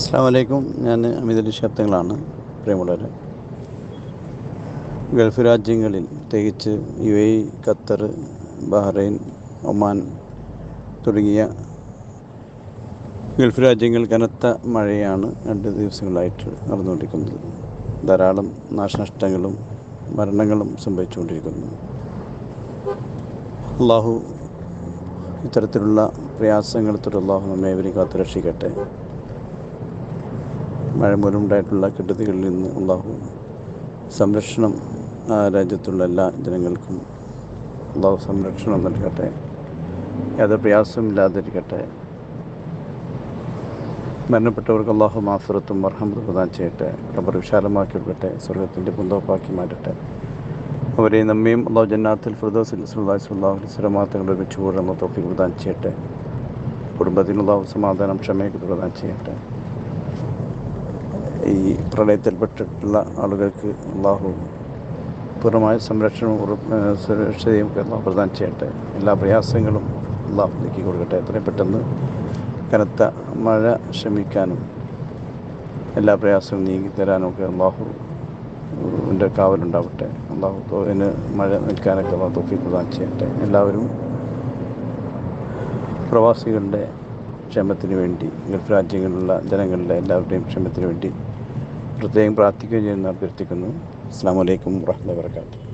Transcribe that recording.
അസ്സാം വലൈക്കും ഞാൻ അമിതലി ശബ്ദങ്ങളാണ്. പ്രിയമുള്ളവർ ഗൾഫ് രാജ്യങ്ങളിൽ പ്രത്യേകിച്ച് U A Qatar Bahrain Oman തുടങ്ങിയ ഗൾഫ് രാജ്യങ്ങൾ കനത്ത മഴയാണ് രണ്ട് ദിവസങ്ങളായിട്ട് നടന്നുകൊണ്ടിരിക്കുന്നത്. ധാരാളം നാശനഷ്ടങ്ങളും മരണങ്ങളും സംഭവിച്ചുകൊണ്ടിരിക്കുന്നു. അള്ളാഹു ഇത്തരത്തിലുള്ള പ്രയാസങ്ങൾ തൊട്ട് അള്ളാഹു നമ്മെ അവരെ കാത്തു രക്ഷിക്കട്ടെ മഴ മൂലമുണ്ടായിട്ടുള്ള കെടുതികളിൽ നിന്ന് അള്ളാഹു സംരക്ഷണം രാജ്യത്തുള്ള എല്ലാ ജനങ്ങൾക്കും അള്ളാഹു സംരക്ഷണം നൽകട്ടെ. യാതൊരു പ്രയാസവും ഇല്ലാതിരിക്കട്ടെ. മരണപ്പെട്ടവർക്ക് അള്ളാഹു മാസുരത്തും മർഹമത്തും പ്രദാനം ചെയ്യട്ടെ. റബ്ബർ വിശാലമാക്കി കൊടുക്കട്ടെ. സ്വർഗത്തിന്റെ പുന്തോപ്പാക്കി മാറ്റട്ടെ. അവരെ നമ്മയും അള്ളാഹു ജന്നാത്തിൽ ഫിർദോസിൽ സുല്ലാഹി സുല്ലാഹു അലിസ്ലമാത്തങ്ങളുടെ ഒരുമിച്ച് കൂടുന്ന തോഫിക്ക് പ്രദാനം ചെയ്യട്ടെ. കുടുംബത്തിനുള്ള സമാധാനം ക്ഷമയൊക്കെ പ്രദാനം ചെയ്യട്ടെ. ഈ പ്രളയത്തിൽപ്പെട്ടിട്ടുള്ള ആളുകൾക്ക് അള്ളാഹു പൂർണമായ സംരക്ഷണവും സുരക്ഷയും അള്ളാഹു പ്രദാനം ചെയ്യട്ടെ. എല്ലാ പ്രയാസങ്ങളും അള്ളാഹു നീക്കി കൊടുക്കട്ടെ. എത്രയും പെട്ടെന്ന് കനത്ത മഴ ശമിക്കാനും എല്ലാ പ്രയാസവും നീങ്ങി തരാനും ഒക്കെ അള്ളാഹു എന്റെ കാവലുണ്ടാവട്ടെ. അള്ളാഹു തോതിന് മഴ നിൽക്കാനൊക്കെ അള്ളാഹു തോഫി പ്രദാനം ചെയ്യട്ടെ. എല്ലാവരും പ്രവാസികളുടെ ക്ഷേമത്തിന് വേണ്ടി ഗൾഫ് രാജ്യങ്ങളിലുള്ള ജനങ്ങളുടെ എല്ലാവരുടെയും ക്ഷേമത്തിന് വേണ്ടി പ്രത്യേകം പ്രാർത്ഥിക്കുകയും ചെയ്യുന്ന അഭ്യർത്ഥിക്കുന്നു. അസ്സാം വലൈക്കും വാഹമത്തുള്ള വർക്കാത്തു